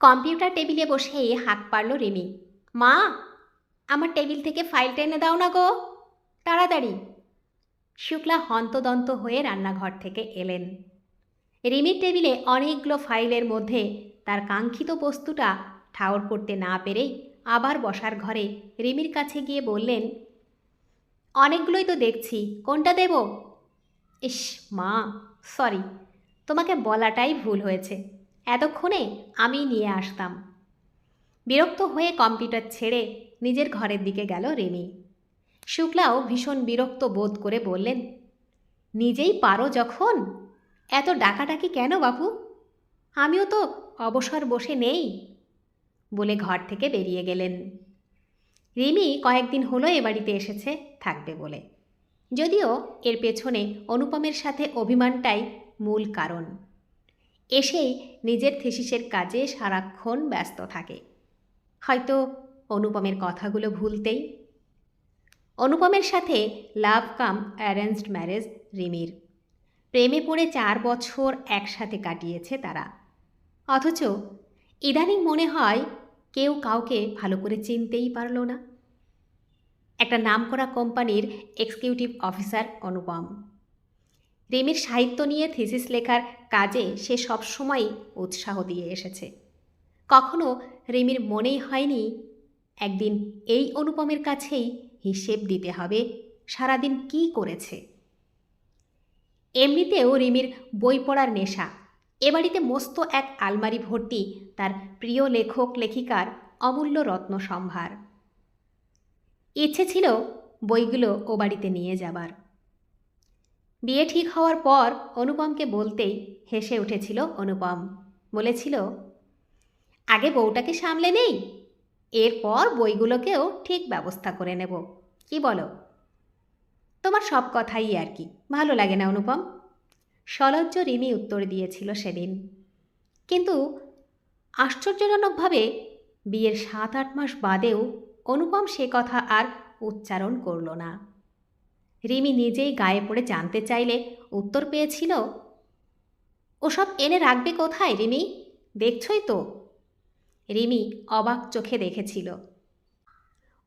Computer টেবিলে বসেই হাঁক পারল রিমি। মা, আমার টেবিল থেকে ফাইলটা এনে দাও না গো। তাড়াতাড়ি। শুক্লা হন্তদন্ত হয়ে রান্নাঘর থেকে এলেন। রিমির টেবিলে অনেকগুলো ফাইলের মধ্যে তার কাঙ্ক্ষিত বস্তুটা ঠাওর করতে না পেরেই আবার বসার ঘরে রিমির কাছে গিয়ে বললেন, অনেকগুলোই তো দেখছি, কোনটা দেব? ইস মা, সরি, তোমাকে বলাটাই ভুল হয়েছে। এতক্ষণে আমি নিয়ে আসতাম। বিরক্ত হয়ে কম্পিউটার ছেড়ে নিজের ঘরের দিকে গেল রিমি। শুক্লাও ভীষণ বিরক্ত বোধ করে বললেন, নিজেই পারো যখন? এত ডাকাডাকি কেন বাবু আমিও তো অবসর বসে নেই। বলে ঘর থেকে বেরিয়ে গেলেন। রিমি কয়েকদিন হলো এ বাড়িতে এসেছে, থাকবে বলে। যদিও এর পেছনে অনুপমের সাথে অভিমানটাই মূল কারণ। এসেই নিজের থিসিসের কাজে সারাক্ষণ ব্যস্ত থাকে। হয়তো অনুপমের কথাগুলো ভুলতেই। অনুপমের সাথে লাভ কাম অ্যারেঞ্জড ম্যারেজ রিমির। প্রেমে পড়ে চার বছর একসাথে কাটিয়েছে তারা। অথচ ইদানিং মনে হয় কেউ কাউকে ভালো করে চিনতেই পারল না। একটা নামকরা কোম্পানির এক্সিকিউটিভ অফিসার অনুপম। রিমির সাহিত্য নিয়ে থিসিস লেখার কাজে সে সবসময়ই উৎসাহ দিয়ে এসেছে। কখনো রিমির মনেই হয়নি, একদিন এই অনুপমের কাছেই হিসেব দিতে হবে, সারাদিন কি করেছে। এমনিতেও রিমির বই পড়ার নেশা। এ বাড়িতে মস্ত এক আলমারি ভর্তি তার প্রিয় লেখক লেখিকার অমূল্য রত্ন সম্ভার। ইচ্ছে ছিল বইগুলো ও বাড়িতে নিয়ে যাবার। বিয়ে ঠিক হওয়ার পর অনুপমকে বলতেই হেসে উঠেছিল অনুপম। বলেছিল, আগে বউটাকে সামলে নেই, এরপর বইগুলোকেও ঠিক ব্যবস্থা করে নেব। কি বলো? তোমার সব কথাই আর কি, ভালো লাগে না অনুপম? সলজ্জ রিমি উত্তর দিয়েছিল সেদিন। কিন্তু আশ্চর্যজনকভাবে বিয়ের সাত আট মাস বাদেও অনুপম সে কথা আর উচ্চারণ করল না। রিমি নিজেই গায়ে পড়ে জানতে চাইলে উত্তর পেয়েছিল, ওসব এনে রাখবে কোথায় রিমি? দেখছই তো। রিমি অবাক চোখে দেখেছিল।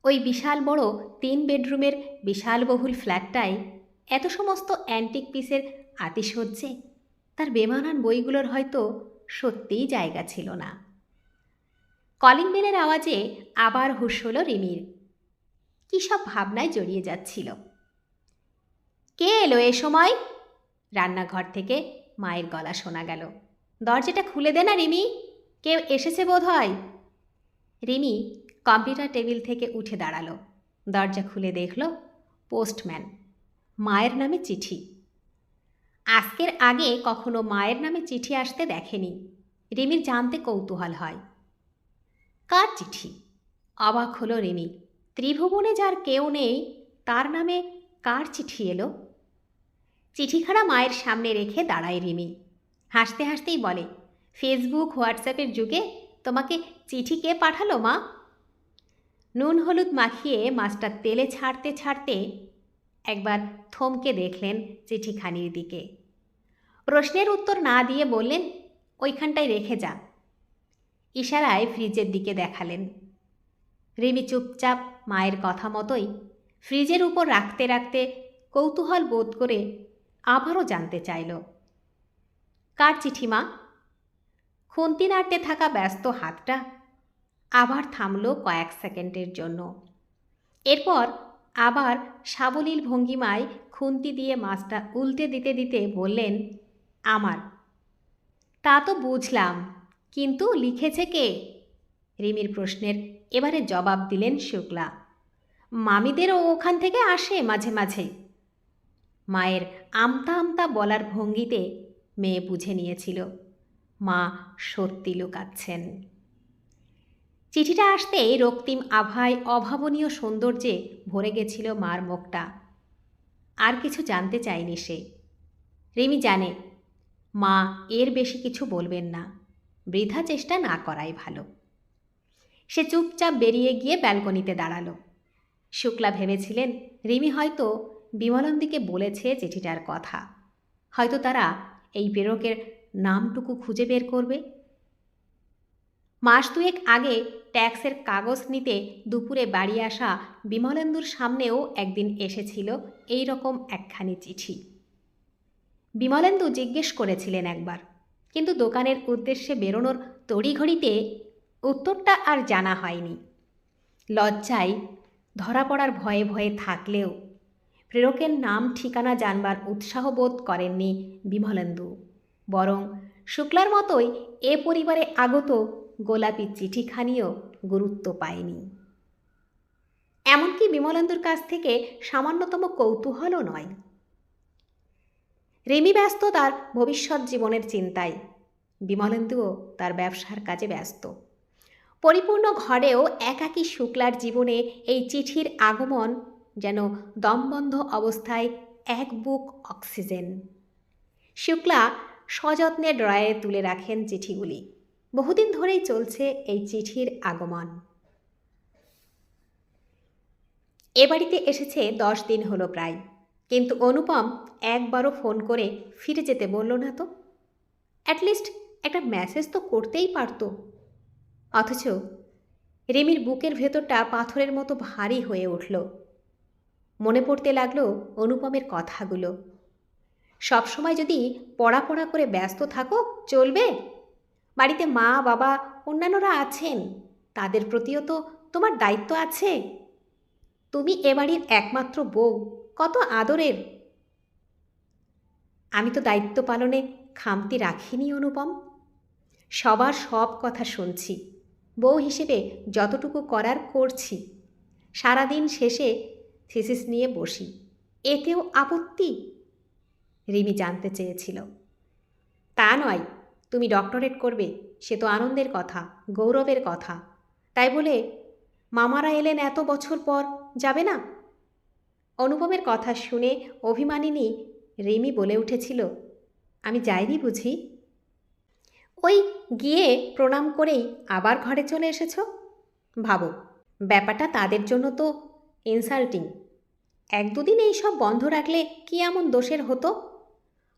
ওই বিশাল বড় তিন বেডরুমের বিশালবহুল ফ্ল্যাটটায় এত সমস্ত অ্যান্টিক পিসের আতিশয্যে তার বেমানান বইগুলোর হয়তো সত্যিই জায়গা ছিল না। কলিং বেলের আওয়াজে আবার হুশ হলো রিমির। কী সব ভাবনায় জড়িয়ে যাচ্ছিল। কে এলো এ সময়? রান্নাঘর থেকে মায়ের গলা শোনা গেল। দরজাটা খুলে দে না, রিমি। কেউ এসেছে বোধ হয় রিমি কম্পিউটার টেবিল থেকে উঠে দাঁড়াল। দরজা খুলে দেখল পোস্টম্যান, মায়ের নামে চিঠি। আজকের আগে কখনো মায়ের নামে চিঠি আসতে দেখেনি। রিমির জানতে কৌতূহল হয়। কার চিঠি? অবাক হলো রিমি। ত্রিভুবনে যার কেউ নেই, তার নামে কার চিঠি এলো? চিঠিখানা মায়ের সামনে রেখে দাঁড়ায় রিমি। হাসতে হাসতেই বলে, ফেসবুক, হোয়াটসঅ্যাপের যুগে তোমাকে চিঠি কে পাঠালো মা? নুন হলুদ মাখিয়ে মাছটা তেলে ছাড়তে ছাড়তে একবার থমকে দেখলেন চিঠিখানির দিকে। প্রশ্নের উত্তর না দিয়ে বললেন, ওইখানটায় রেখে যা। ইশারায় ফ্রিজের দিকে দেখালেন। রিমি চুপচাপ মায়ের কথা মতোই ফ্রিজের উপর রাখতে রাখতে কৌতূহল বোধ করে আবারও জানতে চাইল। কার চিঠি, মা? খুন্তি নাড়তে থাকা ব্যস্ত হাতটা আবার থামল কয়েক সেকেন্ডের জন্য। এরপর আবার সাবলীল ভঙ্গিমায় খুন্তি দিয়ে মাছটা উল্টে দিতে দিতে বললেন, আমার। তা তো বুঝলাম, কিন্তু লিখেছে কে? রিমির প্রশ্নের এবারে জবাব দিলেন শুক্লা, মামিদেরও ওখান থেকে আসে মাঝে মাঝে। মায়ের আমতা আমতা বলার ভঙ্গিতে মেয়ে বুঝে নিয়েছিল, মা সত্যি লুকাচ্ছেন। চিঠিটা আসতেই রক্তিম আভায় অভাবনীয় সৌন্দর্যে ভরে গেছিল মার মুখটা। আর কিছু জানতে চায়নি সে। রিমি জানে, মা এর বেশি কিছু বলবেন না। বৃথা চেষ্টা না করাই ভালো। সে চুপচাপ বেরিয়ে গিয়ে ব্যালকনিতে দাঁড়াল। শুক্লা ভেবেছিলেন, রিমি হয়তো বিমলন্দিকে বলেছে চিঠিটার কথা। হয়তো তারা এই প্রেরকের নামটুকু খুঁজে বের করবে। মাস দুয়েক আগে ট্যাক্সের কাগজ নিতে দুপুরে বাড়ি আসা বিমলেন্দুর সামনেও একদিন এসেছিল এই রকম একখানি চিঠি। বিমলেন্দু জিজ্ঞেস করেছিলেন একবার, কিন্তু দোকানের উদ্দেশ্যে বেরোনোর তড়িঘড়িতে উত্তরটা আর জানা হয়নি। লজ্জায় ধরা পড়ার ভয়ে ভয়ে থাকলেও প্রেরকের নাম, ঠিকানা জানবার উৎসাহ বোধ করেননি বিমলেন্দু। বরং শুক্লার মতোই এ পরিবারে আগত গোলাপি চিঠিখানিও গুরুত্ব পায়নি। এমনকি বিমলেন্দুর কাছ থেকে সামান্যতম কৌতূহলও নয়। রেমি ব্যস্ত তার ভবিষ্যৎ জীবনের চিন্তায়। বিমলেন্দুও তার ব্যবসার কাজে ব্যস্ত। পরিপূর্ণ ঘরেও একাকী শুক্লার জীবনে এই চিঠির আগমন যেন দমবন্ধ অবস্থায় এক বুক অক্সিজেন। শুক্লা সযত্নে ড্রয়ে তুলে রাখেন চিঠিগুলি। বহুদিন ধরেই চলছে এই চিঠির আগমন। এ বাড়িতে এসেছে দশ দিন হলো প্রায়। কিন্তু অনুপম একবারও ফোন করে ফিরে যেতে বলল, না তো অ্যাটলিস্ট একটা মেসেজ তো করতেই পারতো। অথচ রেমির বুকের ভেতরটা পাথরের মতো ভারী হয়ে উঠল। মনে পড়তে লাগল অনুপমের কথাগুলো। সবসময় যদি পড়া পড়া করে ব্যস্ত থাকো, চলবে? বাড়িতে মা, বাবা, অন্যান্যরা আছেন। তাদের প্রতিও তো তোমার দায়িত্ব আছে। তুমি এ বাড়ির একমাত্র বউ, কত আদরের? আমি তো দায়িত্ব পালনে খামতি রাখিনি, অনুপম। সবার সব কথা শুনছি। বউ হিসেবে যতটুকু করার করছি। সারাদিন শেষে থিসিস নিয়ে বসি। এতেও আপত্তি? রিমি জানতে চেয়েছিল। তা নয়, তুমি ডক্টরেট করবে, সে তো আনন্দের কথা, গৌরবের কথা। তাই বলে, মামারা এলেন এত বছর পর, যাবে না? অনুপমের কথা শুনে অভিমানিনী রিমি বলে উঠেছিল, আমি যাইনি বুঝি? ওই গিয়ে প্রণাম করেই আবার ঘরে চলে এসেছ? ভাবো, ব্যাপারটা তাদের জন্য তো ইনসাল্টিং এক দুদিন এই সব বন্ধ রাখলে কি এমন দোষের হতো?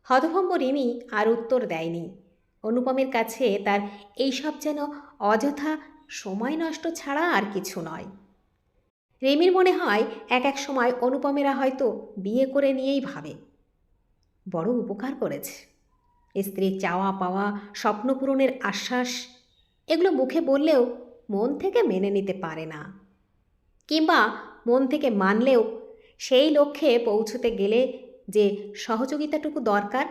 হতভম্ব রিমি আর উত্তর দেয়নি। অনুপমের কাছে তার এইসব যেন অযথা সময় নষ্ট ছাড়া আর কিছু নয়। রেমির মনে হয় এক এক সময় অনুপমেরা হয়তো বিয়ে করে নিয়েই ভাবে। বড় উপকার করেছে। স্ত্রীর চাওয়া পাওয়া, স্বপ্ন পূরণের আশ্বাস, এগুলো মুখে বললেও মন থেকে মেনে নিতে পারে না। কিংবা মন থেকে মানলেও সেই লক্ষ্যে পৌঁছতে গেলে যে সহযোগিতাটুকু দরকার,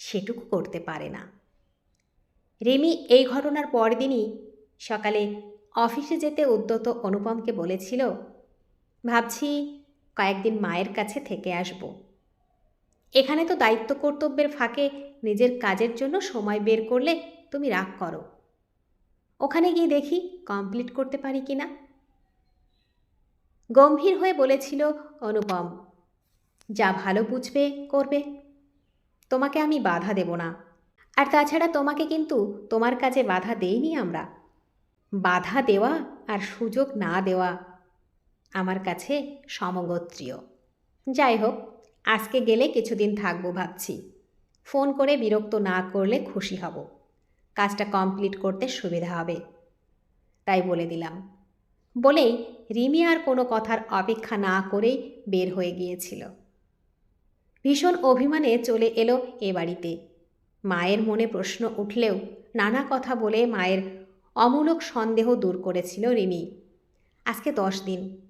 সেটুকু করতে পারে না। রেমি এই ঘটনার পরদিনই সকালে অফিসে যেতে উদ্যত অনুপমকে বলেছিল, ভাবছি কয়েকদিন মায়ের কাছে থেকে আসব। এখানে তো দায়িত্ব কর্তব্যের ফাঁকে নিজের কাজের জন্য সময় বের করলে তুমি রাগ করো। ওখানে গিয়ে দেখি কমপ্লিট করতে পারি কি না গম্ভীর হয়ে বলেছিল, অনুপম, যা ভালো বুঝবে, করবে। তোমাকে আমি বাধা দেব না। আর তাছাড়া তোমাকে কিন্তু তোমার কাজে বাধা দেইনি আমরা। বাধা দেওয়া আর সুযোগ না দেওয়া আমার কাছে সমগোত্রীয়। যাই হোক, আজকে গেলে কিছুদিন থাকব ভাবছি। ফোন করে বিরক্ত না করলে খুশি হব। কাজটা কমপ্লিট করতে সুবিধা হবে। তাই বলে দিলাম। বলেই রিমি আর কোনো কথার অপেক্ষা না করেই বের হয়ে গিয়েছিল। ভীষণ অভিমানে চলে এলো এ বাড়িতে। মায়ের মনে প্রশ্ন উঠলেও নানা কথা বলে মায়ের অমূলক সন্দেহ দূর করেছিল রিমি। আজকে দশ দিন।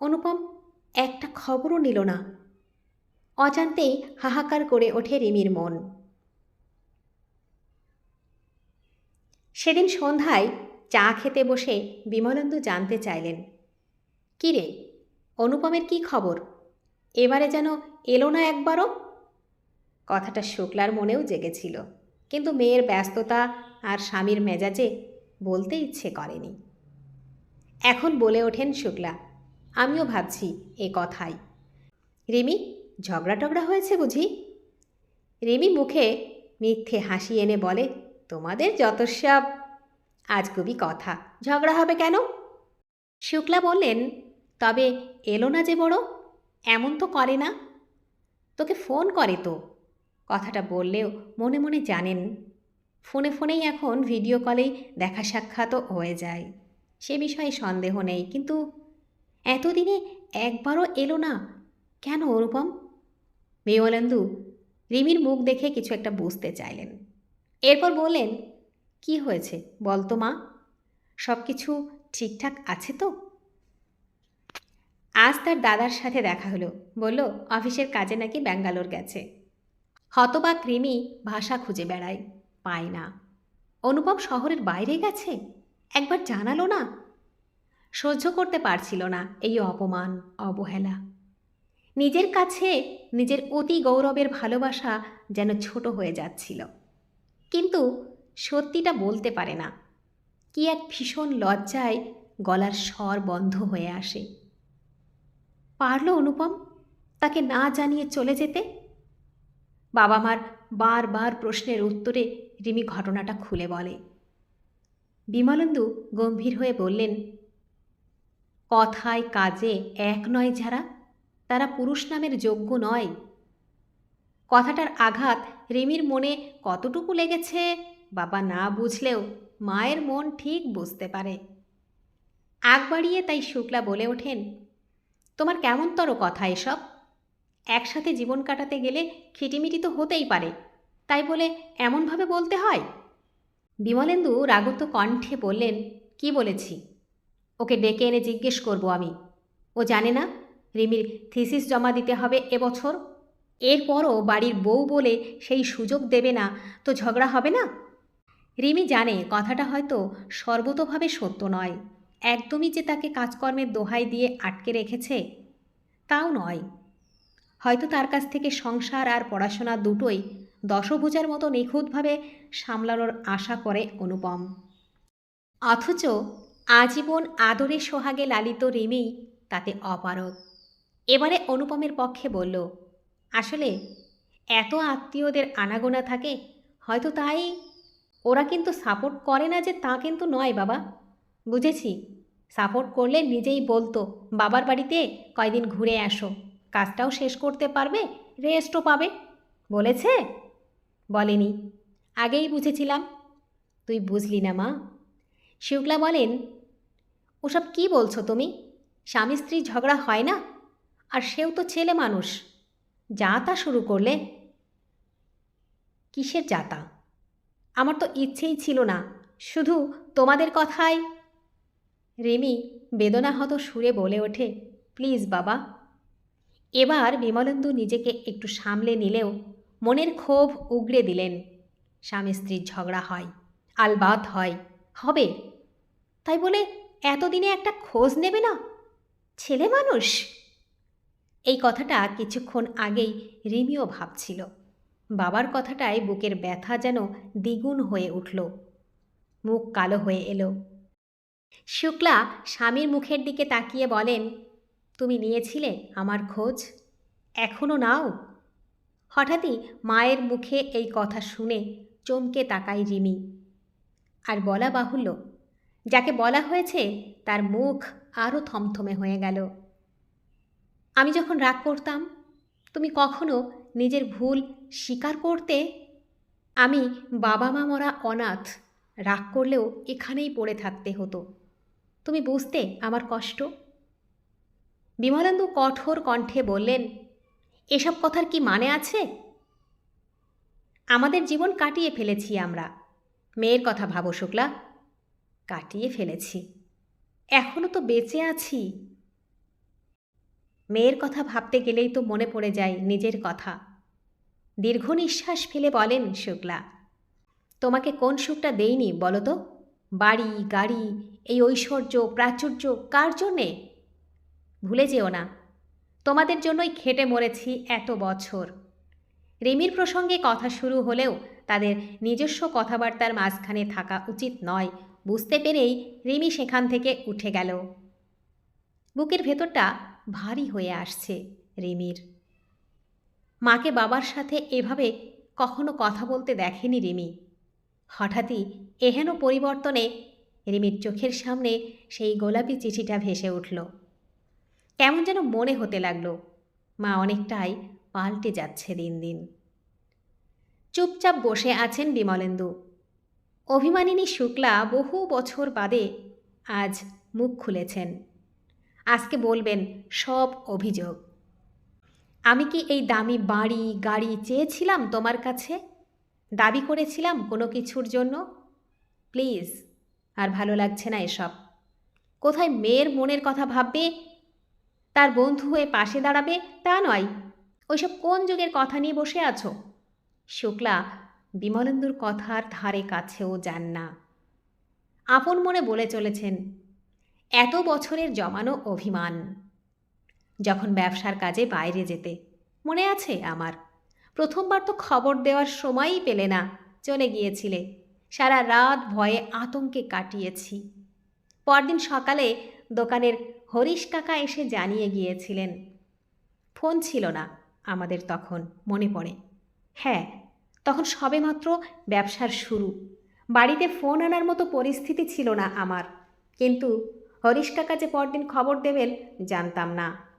অনুপম একটা খবরও নিল না। অজান্তেই হাহাকার করে ওঠে রিমির মন। সেদিন সন্ধ্যায় চা খেতে বসে বিমলেন্দু জানতে চাইলেন কী রে অনুপমের কি খবর? এবারে যেন এলো না একবারও? কথাটা শুক্লার মনেও জেগেছিল, কিন্তু মেয়ের ব্যস্ততা আর স্বামীর মেজাজে বলতে ইচ্ছে করেনি। এখন বলে ওঠেন শুক্লা, আমিও ভাবছি এ কথাই। রিমি ঝগড়া টগড়া হয়েছে বুঝি? রিমি মুখে মিথ্যে হাসি এনে বলে, তোমাদের যত সব আজ খুবই কথা। ঝগড়া হবে কেন? শুক্লা বললেন, তবে এলো না যে বড়, এমন তো করে না। তোকে ফোন করে তো। কথাটা বললেও মনে মনে জানেন, ফোনে ফোনেই এখন ভিডিও কলেই দেখা সাক্ষাৎও হয়ে যায়। সে বিষয়ে সন্দেহ নেই, কিন্তু এতদিনে একবারও এলো না। কেন অনুপম? বিমলেন্দু রিমির মুখ দেখে কিছু একটা বুঝতে চাইলেন। এরপর বললেন কি হয়েছে? বলতো মা। সব কিছু ঠিকঠাক আছে তো? আজ তার দাদার সাথে দেখা হলো। বলল, অফিসের কাজে নাকি ব্যাঙ্গালোর গেছে। হতবাক রিমি ভাষা খুঁজে বেড়ায়। পায় না। অনুপম শহরের বাইরে গেছে? একবার জানালো না? সহ্য করতে পারছিল না এই অপমান, অবহেলা। নিজের কাছে নিজের অতি গৌরবের ভালোবাসা যেন ছোট হয়ে যাচ্ছিল। কিন্তু সত্যিটা বলতে পারে না। কি এক ভীষণ লজ্জায় গলার স্বর বন্ধ হয়ে আসে। পারল অনুপম তাকে না জানিয়ে চলে যেতে? বাবা মার বারবার প্রশ্নের উত্তরে রিমি ঘটনাটা খুলে বলে। বিমলেন্দু গম্ভীর হয়ে বললেন, কথায় কাজে এক নয় যারা, তারা পুরুষ নামের যোগ্য নয়। কথাটার আঘাত রিমির মনে কতটুকু লেগেছে? বাবা না বুঝলেও মায়ের মন ঠিক বুঝতে পারে। আগ বাড়িয়ে তাই শুক্লা বলে ওঠেন, তোমার কেমনতর কথা এসব? একসাথে জীবন কাটাতে গেলে খিটিমিটি তো হতেই পারে, তাই বলে এমনভাবে বলতে হয়? বিমলেন্দু রাগত কণ্ঠে বললেন, কি বলেছি? ওকে ডেকে এনে জিজ্ঞেস করব আমি। ও জানে না রিমির থিসিস জমা দিতে হবে এবছর এরপরও বাড়ির বউ বলে সেই সুযোগ দেবে না, তো ঝগড়া হবে না? রিমি জানে কথাটা হয়তো সর্বতোভাবে সত্য নয়। একদমই যে তাকে কাজকর্মের দোহাই দিয়ে আটকে রেখেছে, তাও নয়। হয়তো তার কাছ থেকে সংসার আর পড়াশোনা দুটোই দশভুজার মতো নিখুঁতভাবে সামলানোর আশা করে অনুপম। অথচ আজীবন আদরে সোহাগে লালিত রিমি তাতে অপারগ। এবারে অনুপমের পক্ষে বলল, আসলে এত আত্মীয়দের আনাগোনা থাকে, হয়তো তাই ওরা কিন্তু সাপোর্ট করে না যে তা কিন্তু নয় বাবা। বুঝেছি? সাপোর্ট করলে নিজেই বলতো, বাবার বাড়িতে কয়দিন ঘুরে আসো, কাজটাও শেষ করতে পারবে রেস্টও পাবে। বলেছে? বলেনি। আগেই বুঝেছিলাম। তুই বুঝলি না মা। শুক্লা বলেন, ওসব কি বলছো তুমি? স্বামী স্ত্রী ঝগড়া হয় না? আর সেও তো ছেলে মানুষ। যা তা শুরু করলে। কিসের যাতা আমার তো ইচ্ছেই ছিল না। শুধু তোমাদের কথাই। রেমি বেদনাহত সুরে বলে ওঠে, প্লিজ বাবা। এবার বিমলেন্দু নিজেকে একটু সামলে নিলেও মনের ক্ষোভ উগড়ে দিলেন। স্বামী স্ত্রীর ঝগড়া হয়, আলবাত হয়, হবে? তাই বলে এতদিনে একটা খোঁজ নেবে না? ছেলে মানুষ? এই কথাটা কিছুক্ষণ আগেই রিমিও ভাবছিল। বাবার কথাটায় বুকের ব্যথা যেন দ্বিগুণ হয়ে উঠল। মুখ কালো হয়ে এলো। শুক্লা স্বামীর মুখের দিকে তাকিয়ে বলেন, তুমি নিয়েছিলে আমার খোঁজ? এখনও নাও? হঠাৎই মায়ের মুখে এই কথা শুনে চমকে তাকাই রিমি। আর বলা বাহুল্য, যাকে বলা হয়েছে তার মুখ আরও থমথমে হয়ে গেল। আমি যখন রাগ করতাম, তুমি কখনো নিজের ভুল স্বীকার করতে আমি বাবা মা মরা অনাথ রাগ করলেও এখানেই পড়ে থাকতে হতো। তুমি বুঝতে আমার কষ্ট? বিমলেন্দু কঠোর কণ্ঠে বললেন, এসব কথার কি মানে আছে? আমাদের জীবন কাটিয়ে ফেলেছি আমরা। মেয়ের কথা ভাবো শুক্লা। কাটিয়ে ফেলেছি। এখনও তো বেঁচে আছি। মেয়ের কথা ভাবতে গেলেই তো মনে পড়ে যায় নিজের কথা। দীর্ঘ নিঃশ্বাস ফেলে বলেন, শুক্লা, তোমাকে কোন সুখটা দেইনি বলো তো? বাড়ি, গাড়ি, এই ঐশ্বর্য, প্রাচুর্য, কার জন্যে? ভুলে যেও না, তোমাদের জন্যই খেটে মরেছি এত বছর। রিমির প্রসঙ্গে কথা শুরু হলেও তাদের নিজস্ব কথাবার্তার মাঝখানে থাকা উচিত নয়। বুঝতে পেরেই রিমি সেখান থেকে উঠে গেল। বুকের ভেতরটা ভারী হয়ে আসছে রিমির। মাকে বাবার সাথে এভাবে কখনো কথা বলতে দেখেনি রিমি। হঠাৎই এহেন পরিবর্তনে রিমির চোখের সামনে সেই গোলাপি চিঠিটা ভেসে উঠল। কেমন যেন মনে হতে লাগল, মা অনেকটাই পাল্টে যাচ্ছে দিন দিন। চুপচাপ বসে আছেন বিমলেন্দু। অভিমানিনী শুক্লা বহু বছর বাদে আজ মুখ খুলেছেন। আজকে বলবেন, সব অভিযোগ। আমি কি এই দামি বাড়ি, গাড়ি চেয়েছিলাম তোমার কাছে? দাবি করেছিলাম কোনো কিছুর জন্য? প্লিজ, আর ভালো লাগছে না এসব। কোথায় মেয়ের মনের কথা ভাববে? তার বন্ধু হয়ে পাশে দাঁড়াবে? তা নয়। ওইসব কোন যুগের কথা নিয়ে বসে আছো? শুক্লা, বিমলেন্দুর কথার ধারে কাছেও যান না। আপন মনে বলে চলেছেন, এত বছরের জমানো অভিমান। যখন ব্যবসার কাজে বাইরে যেতে। মনে আছে আমার? প্রথমবার তো খবর দেওয়ার সময়ই পেলে না, চলে গিয়েছিলে। সারা রাত ভয়ে আতঙ্কে কাটিয়েছি। পরদিন সকালে দোকানের হরিশ কাকা এসে জানিয়ে গিয়েছিলেন, ফোন ছিল না আমাদের তখন, মনে পড়ে। হ্যাঁ তখন সবেমাত্র ব্যবসার শুরু। বাড়িতে ফোন আনার মতো পরিস্থিতি ছিল না আমার। কিন্তু হরিশ কাকা যে পরদিন খবর দেবেন, জানতাম না।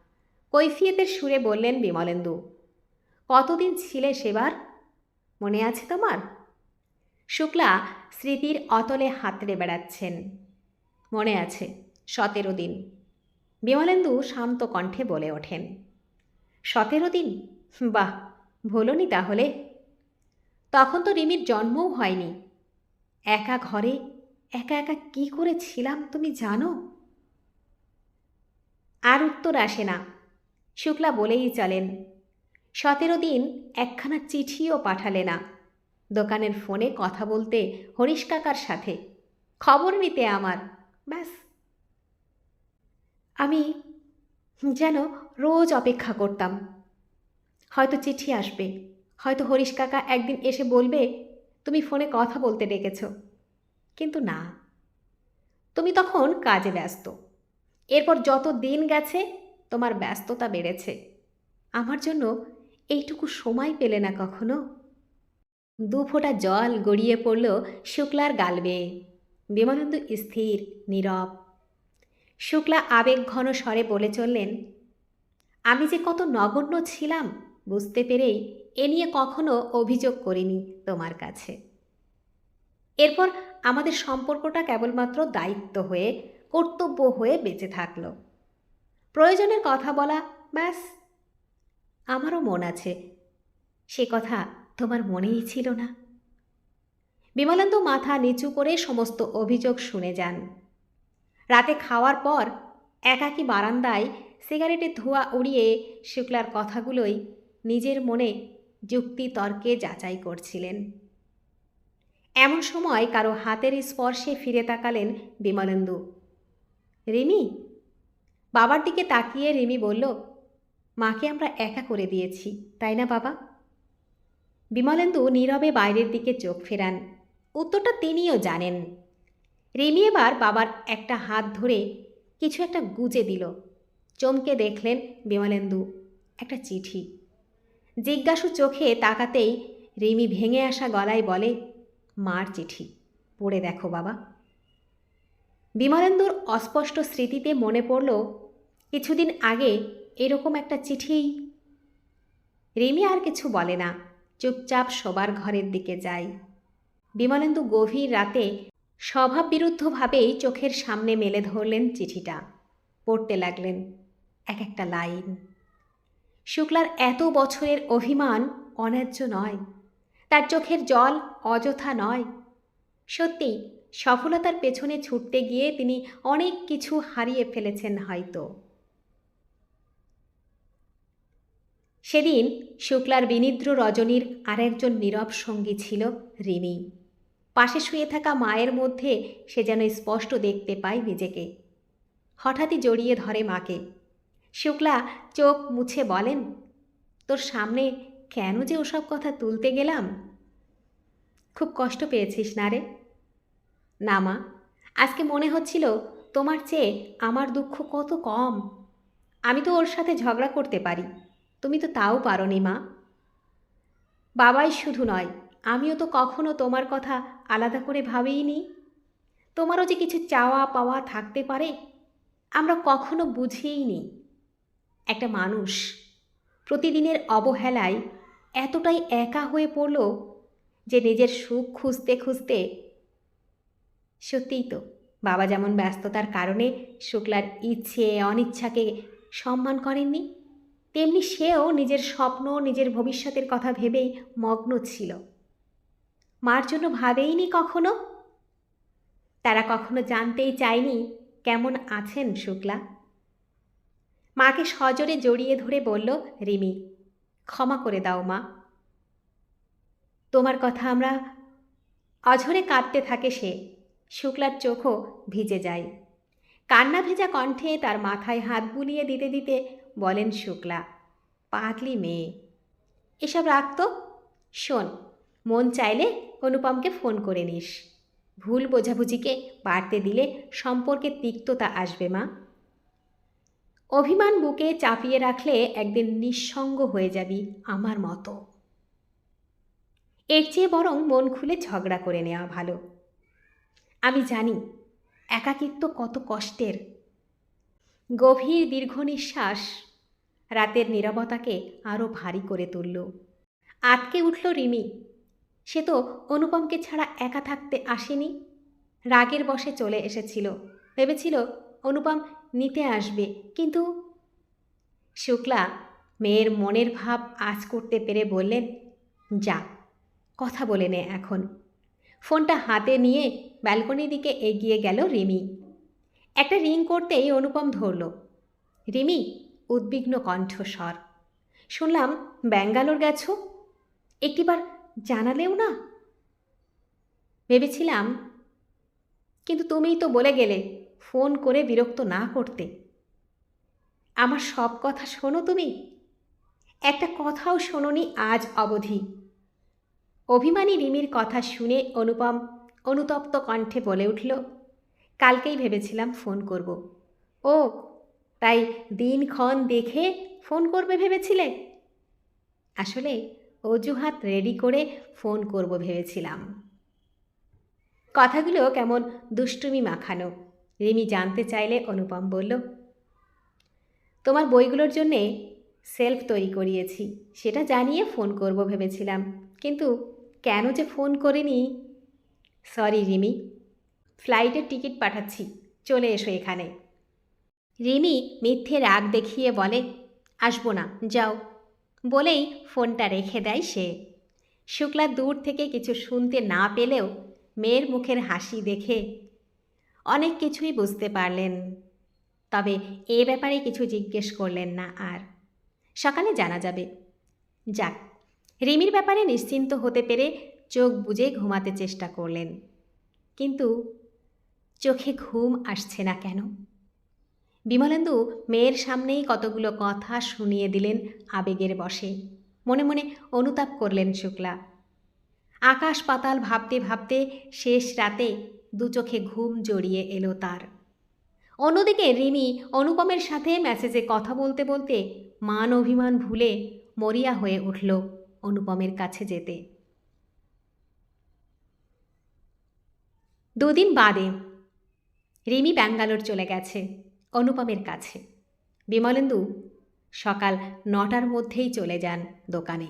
কৈফিয়তের সুরে বললেন বিমলেন্দু, কতদিন ছিলে সেবার? মনে আছে তোমার? শুক্লা স্মৃতির অতলে হাতড়ে বেড়াচ্ছেন। মনে আছে, সতেরো দিন। বিমলেন্দু শান্ত কণ্ঠে বলে ওঠেন। সতেরো দিন? বাহ, ভোলনি তাহলে। তখন তো রিমির জন্মও হয়নি। একা ঘরে, একা একা কি করেছিলাম তুমি জানো? আর উত্তর আসে না। শুক্লা বলেই চলেন। সতেরো দিন একখানা চিঠিও পাঠালে না। দোকানের ফোনে কথা বলতে হরিশ কাকার সাথে। খবর নিতে আমার, ব্যাস। আমি যেন রোজ অপেক্ষা করতাম। হয়তো চিঠি আসবে, হয়তো হরিশ কাকা একদিন এসে বলবে, তুমি ফোনে কথা বলতে ডেকেছ। কিন্তু না। তুমি তখন কাজে ব্যস্ত। এরপর যত দিন গেছে তোমার ব্যস্ততা বেড়েছে। আমার জন্য এইটুকু সময় পেলে না কখনো? দু ফোঁটা জল গড়িয়ে পড়ল শুক্লার গাল বেয়ে। বিমানন্দ স্থির, নীরব। শুক্লা আবেগ ঘন স্বরে বলে চললেন, আমি যে কত নগণ্য ছিলাম, বুঝতে পেরেই এ নিয়ে কখনো অভিযোগ করিনি তোমার কাছে। এরপর আমাদের সম্পর্কটা কেবলমাত্র দায়িত্ব হয়ে, কর্তব্য হয়ে বেঁচে থাকল। প্রয়োজনের কথা বলা, ব্যাস। আমারও মন আছে। সে কথা তোমার মনেই ছিল না। বিমলেন্দু মাথা নিচু করে সমস্ত অভিযোগ শুনে যান। রাতে খাওয়ার পর একাকী বারান্দায় সিগারেটের ধোঁয়া উড়িয়ে শুক্লার কথাগুলোই নিজের মনে যুক্তি তর্কে যাচাই করছিলেন। এমন সময় কারও হাতের স্পর্শে ফিরে তাকালেন বিমলেন্দু রিমি বাবার দিকে তাকিয়ে রিমি বলল, মাকে আমরা একা করে দিয়েছি, তাই না বাবা? বিমলেন্দু নীরবে বাইরের দিকে চোখ ফেরান। উত্তরটা তিনিও জানেন। রিমি এবার বাবার একটা হাত ধরে কিছু একটা গুজে দিল। চমকে দেখলেন বিমলেন্দু একটা চিঠি। জিজ্ঞাসু চোখে তাকাতেই রিমি ভেঙে আসা গলায় বলে, মার চিঠি, পড়ে দেখো বাবা। বিমলেন্দুর অস্পষ্ট স্মৃতিতে মনে পড়ল কিছুদিন আগে এরকম একটা চিঠি। রিমি আর কিছু বলে না, চুপচাপ শোবার ঘরের দিকে যায়। বিমলেন্দু গভীর রাতে স্বভাব বিরুদ্ধভাবেই চোখের সামনে মেলে ধরলেন চিঠিটা। পড়তে লাগলেন এক একটা লাইন। শুক্লার এত বছরের অভিমান অন্যায্য নয়, তার চোখের জল অযথা নয়। সত্যি, সফলতার পেছনে ছুটতে গিয়ে তিনি অনেক কিছু হারিয়ে ফেলেছেন হয়তো। সেদিন শুক্লার বিনিদ্র রজনীর আর একজন নীরব সঙ্গী ছিল রিমি। পাশে শুয়ে থাকা মায়ের মধ্যে সে যেন স্পষ্ট দেখতে পায় নিজেকে। হঠাৎই জড়িয়ে ধরে মাকে। শুক্লা, চোখ মুছে বলেন, তোর সামনে কেন যে ওসব কথা তুলতে গেলাম? খুব কষ্ট পেয়েছিস না রে? না মা, আজকে মনে হচ্ছিল তোমার চেয়ে আমার দুঃখ কত কম। আমি তো ওর সাথে ঝগড়া করতে পারি। তুমি তো তাও পারো নি মা। বাবাই শুধু নয়, আমিও তো কখনো তোমার কথা আলাদা করে ভাবেইনি। তোমারও যে কিছু চাওয়া পাওয়া থাকতে পারে, আমরা কখনো বুঝিইনি। একটা মানুষ প্রতিদিনের অবহেলায় এতটাই একা হয়ে পড়ল যে নিজের সুখ খুঁজতে খুঁজতে সত্যিই তো বাবা যেমন ব্যস্ততার কারণে শুক্লার ইচ্ছে, অনিচ্ছাকে সম্মান করেননি তেমনি সেও নিজের স্বপ্ন, নিজের ভবিষ্যতের কথা ভেবেই মগ্ন ছিল। মার জন্য ভাবেইনি কখনো? তারা কখনো জানতেই চায়নি কেমন আছেন শুক্লা। মাকে সজোরে জড়িয়ে ধরে বলল, রিমি, ক্ষমা করে দাও মা। তোমার কথা আমরা অঝরে কাঁদতে থাকে সে। শুক্লার চোখও ভিজে যায়। কান্না ভেজা কণ্ঠে তার মাথায় হাত বুলিয়ে দিতে দিতে বলেন শুক্লা। পাগলি মেয়ে। এসব রাখতো শোন, মন চাইলে অনুপমকে ফোন করে নিস। ভুল বোঝাবুঝিকে বাড়তে দিলে সম্পর্কে তিক্ততা আসবে মা। অভিমান বুকে চাপিয়ে রাখলে একদিন নিঃসঙ্গ হয়ে যাবি আমার মতো। এর চেয়ে বরং মন খুলে ঝগড়া করে নেওয়া ভালো। আমি জানি, একাকিত্ব কত কষ্টের। গভীর দীর্ঘ নিঃশ্বাস রাতের নীরবতাকে আরও ভারী করে তুলল। আটকে উঠল রিমি। সে তো অনুপমকে ছাড়া একা থাকতে আসেনি। রাগের বসে চলে এসেছিল। ভেবেছিল অনুপম নিতে আসবে, কিন্তু শুক্লা মেয়ের মনের ভাব আজ করতে পেরে বললেন, যা, কথা বলে নে এখন। ফোনটা হাতে নিয়ে ব্যালকনির দিকে এগিয়ে গেল রিমি। একটা রিং করতেই অনুপম ধরল, রিমি, উদ্বিগ্ন কণ্ঠস্বর। শুনলাম, ব্যাঙ্গালোর গেছো? একটিবার জানালেও না? ভেবেছিলাম, কিন্তু তুমিই তো বলে গেলে ফোন করে বিরক্ত না করতে। আমার সব কথা শোনো তুমি। একটা কথাও শোনোনি আজ অবধি। অভিমানী রিমির কথা শুনে অনুপম অনুতপ্ত কণ্ঠে বলে উঠল কালকেই ভেবেছিলাম ফোন করব। ও, তাই দিনক্ষণ দেখে ফোন করবে ভেবেছিলে? আসলে অজুহাত রেডি করে ফোন করব ভেবেছিলাম। কথাগুলো কেমন দুষ্টুমি মাখানো। রিমি জানতে চাইলে অনুপম বলল, তোমার বইগুলোর জন্যে সেলফ তৈরি করিয়েছি। সেটা জানিয়ে ফোন করব ভেবেছিলাম। কিন্তু কেন যে ফোন করিনি? সরি রিমি। ফ্লাইটের টিকিট পাঠাচ্ছি। চলে এসো এখানে। রিমি মিথ্যে রাগ দেখিয়ে বলে, আসব না, যাও। বলেই ফোনটা রেখে দেয় সে। শুক্লা দূর থেকে কিছু শুনতে না পেলেও মেয়ের মুখের হাসি দেখে অনেক কিছুই বুঝতে পারলেন। তবে এ ব্যাপারে কিছু জিজ্ঞেস করলেন না আর। সকালে জানা যাবে। যাক, রিমির ব্যাপারে নিশ্চিন্ত হতে পেরে চোখ বুজে ঘুমাতে চেষ্টা করলেন। কিন্তু চোখে ঘুম আসছে না কেন? বিমলেন্দু মেয়ের সামনেই কতগুলো কথা শুনিয়ে দিলেন আবেগের বসে মনে মনে অনুতাপ করলেন শুক্লা। আকাশ পাতাল ভাবতে ভাবতে শেষ রাতে দু চোখে ঘুম জড়িয়ে এলো তার। অন্যদিকে রিমি অনুপমের সাথে মেসেজে কথা বলতে বলতে মান অভিমান ভুলে মরিয়া হয়ে উঠল অনুপমের কাছে যেতে। দুদিন বাদে রিমি ব্যাঙ্গালোর চলে গেছে, অনুপমের কাছে। বিমলেন্দু, সকাল নটার মধ্যেই চলে যান দোকানে।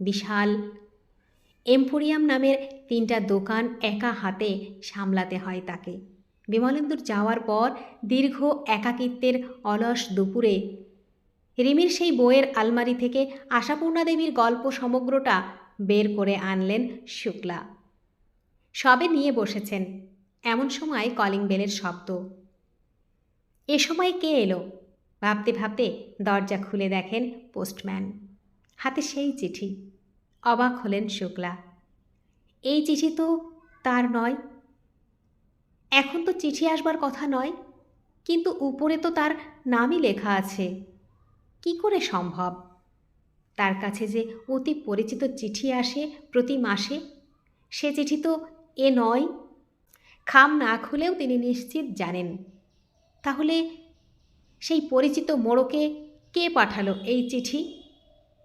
বিশাল এম্পোরিয়াম নামের তিনটা দোকান একা হাতে সামলাতে হয় তাকে। বিমলেন্দুর যাওয়ার পর দীর্ঘ একাকিত্বের অলস দুপুরে রিমির সেই বইয়ের আলমারি থেকে আশাপূর্ণা দেবীর গল্প সমগ্রটা বের করে আনলেন শুক্লা। সবে নিয়ে বসেছেন। এমন সময় কলিং বেলের শব্দ। এ সময় কে এলো? ভাবতে ভাবতে দরজা খুলে দেখেন পোস্টম্যান। হাতে সেই চিঠি। অবাক হলেন শুক্লা। এই চিঠি তো তার নয়। এখন তো চিঠি আসবার কথা নয়, কিন্তু উপরে তো তার নামই লেখা আছে। কি করে সম্ভব? তার কাছে যে অতি পরিচিত চিঠি আসে প্রতি মাসে, সে চিঠি তো এ নয়। খাম না খুলেও তিনি নিশ্চিত জানেন। তাহলে সেই পরিচিত মোড়কে কে পাঠালো এই চিঠি?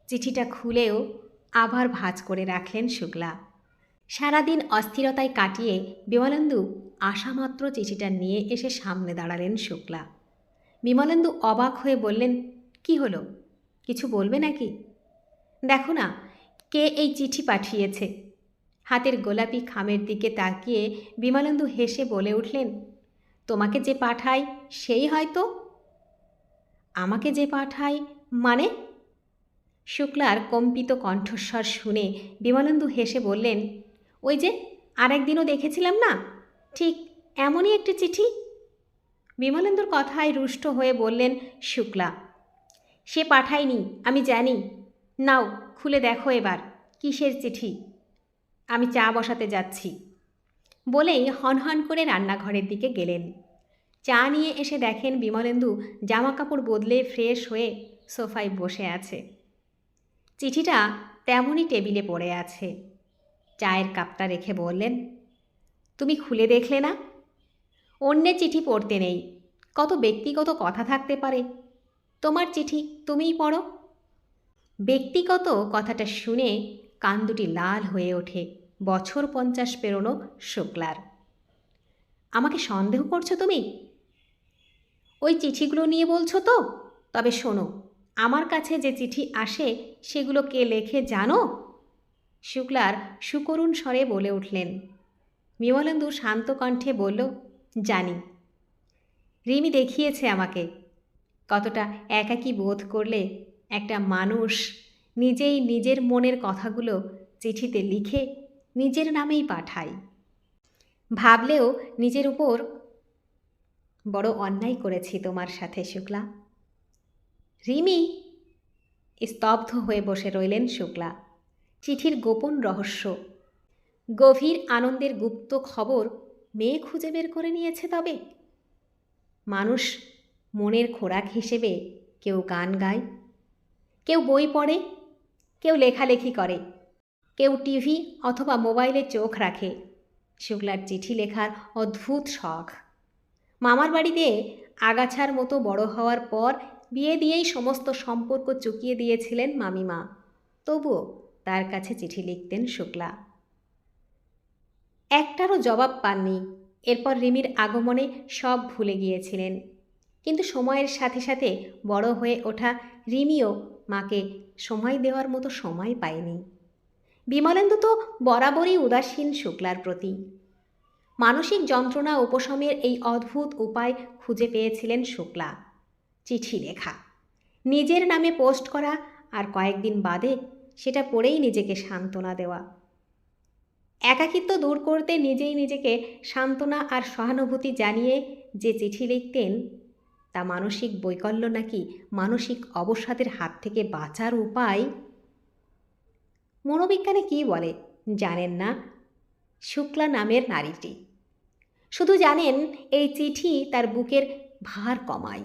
চিঠিটা খুলেও আবার ভাঁজ করে রাখলেন শুক্লা। সারাদিন অস্থিরতায় কাটিয়ে বিমলেন্দু আশামাত্র চিঠিটা নিয়ে এসে সামনে দাঁড়ালেন শুক্লা। বিমলেন্দু অবাক হয়ে বললেন, কি হলো? কিছু বলবে নাকি? দেখো না, কে এই চিঠি পাঠিয়েছে? হাতের গোলাপি খামের দিকে তাকিয়ে বিমলেন্দু হেসে বলে উঠলেন, তোমাকে যে পাঠাই সেই হয়তো? আমাকে যে পাঠাই মানে? শুক্লার কম্পিত কণ্ঠস্বর শুনে বিমলেন্দু হেসে বললেন, ওই যে আর একদিনও দেখেছিলাম না? ঠিক এমনই একটি চিঠি? বিমলেন্দুর কথায় রুষ্ট হয়ে বললেন শুক্লা, সে পাঠায়নি, আমি জানি। নাও, খুলে দেখো এবার, কিসের চিঠি? আমি চা বসাতে যাচ্ছি। বলেই হনহন করে রান্নাঘরের দিকে গেলেন। চা নিয়ে এসে দেখেন বিমলেন্দু জামা কাপড় বদলে ফ্রেশ হয়ে সোফায় বসে আছে। চিঠিটা তেমনই টেবিলে পড়ে আছে। চায়ের কাপটা রেখে বললেন, তুমি খুলে দেখলে না? অন্যের চিঠি পড়তে নেই। কত ব্যক্তিগত কথা থাকতে পারে। তোমার চিঠি তুমিই পড়ো। ব্যক্তিগত কথাটা শুনে কান দুটি লাল হয়ে ওঠে। বছর পঞ্চাশ পেরোনো শুক্লার। আমাকে সন্দেহ করছ তুমি? ওই চিঠিগুলো নিয়ে বলছো তো? তবে শোনো, আমার কাছে যে চিঠি আসে সেগুলো কে লেখে জানো? শুক্লার সুকরুণ স্বরে বলে উঠলেন। বিমলেন্দু শান্ত কণ্ঠে বলল, জানি। রিমি দেখিয়েছে আমাকে। কতটা একাকী বোধ করলে একটা মানুষ নিজেই নিজের মনের কথাগুলো চিঠিতে লিখে নিজের নামেই পাঠাই। ভাবলেও নিজের উপর বড় অন্যায় করেছি তোমার সাথে, শুক্লা। রিমি স্তব্ধ হয়ে বসে রইলেন শুক্লা। চিঠির গোপন রহস্য। গভীর আনন্দের গুপ্ত খবর মেয়ে খুঁজে বের করে নিয়েছে তবে। মানুষ মনের খোরাক হিসেবে কেউ গান গায়, কেউ বই পড়ে, কেউ লেখালেখি করে। কেউ টিভি অথবা মোবাইলে চোখ রাখে। শুক্লার চিঠি লেখার অদ্ভুত শখ। মামার বাড়িতে আগাছার মতো বড় হওয়ার পর বিয়ে দিয়েই সমস্ত সম্পর্ক চুকিয়ে দিয়েছিলেন মামিমা। তবুও তার কাছে চিঠি লিখতেন শুক্লা। একটারও জবাব পাননি। এরপর রিমির আগমনে সব ভুলে গিয়েছিলেন। কিন্তু সময়ের সাথে সাথে বড় হয়ে ওঠা রিমিও মাকে সময় দেওয়ার মতো সময় পায়নি। বিমলেন্দু তো বরাবরই উদাসীন শুক্লার প্রতি। মানসিক যন্ত্রণা উপশমের এই অদ্ভুত উপায় খুঁজে পেয়েছিলেন শুক্লা। চিঠি লেখা। নিজের নামে পোস্ট করা আর কয়েকদিন বাদে সেটা পড়েই নিজেকে সান্ত্বনা দেওয়া। একাকিত্ব দূর করতে নিজেই নিজেকে সান্ত্বনা আর সহানুভূতি জানিয়ে যে চিঠি লিখতেন, তা মানসিক বৈকল্য নাকি মানসিক অবসাদের হাত থেকে বাঁচার উপায় মনোবিজ্ঞানে কি বলে? জানেন না। শুক্লা নামের নারীটি। শুধু জানেন, এই চিঠি তার বুকের ভার কমায়।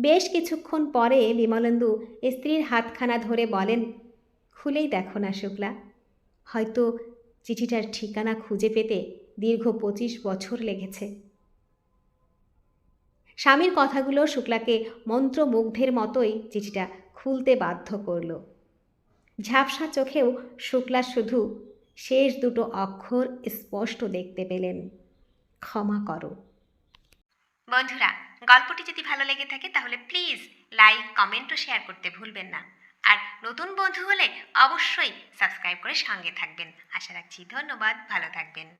বেশ কিছুক্ষণ পরে বিমলেন্দু স্ত্রীর হাতখানা ধরে বলেন, খুলেই দেখো না শুক্লা। হয়তো চিঠিটার ঠিকানা খুঁজে পেতে দীর্ঘ পঁচিশ বছর লেগেছে। স্বামীর কথাগুলো শুক্লাকে মন্ত্রমুগ্ধের মতোই চিঠিটা খুলতে বাধ্য করল। ঝাপসা চোখেও শুক্লা শুধু শেষ দুটো অক্ষর স্পষ্ট দেখতে পেলেন। ক্ষমা করো। বন্ধুরা, গল্পটি যদি ভালো লেগে থাকে তাহলে প্লিজ লাইক, কমেন্ট ও শেয়ার করতে ভুলবেন না। আর নতুন বন্ধু হলে অবশ্যই সাবস্ক্রাইব করে সঙ্গে থাকবেন। আশা রাখছি ধন্যবাদ, ভালো থাকবেন।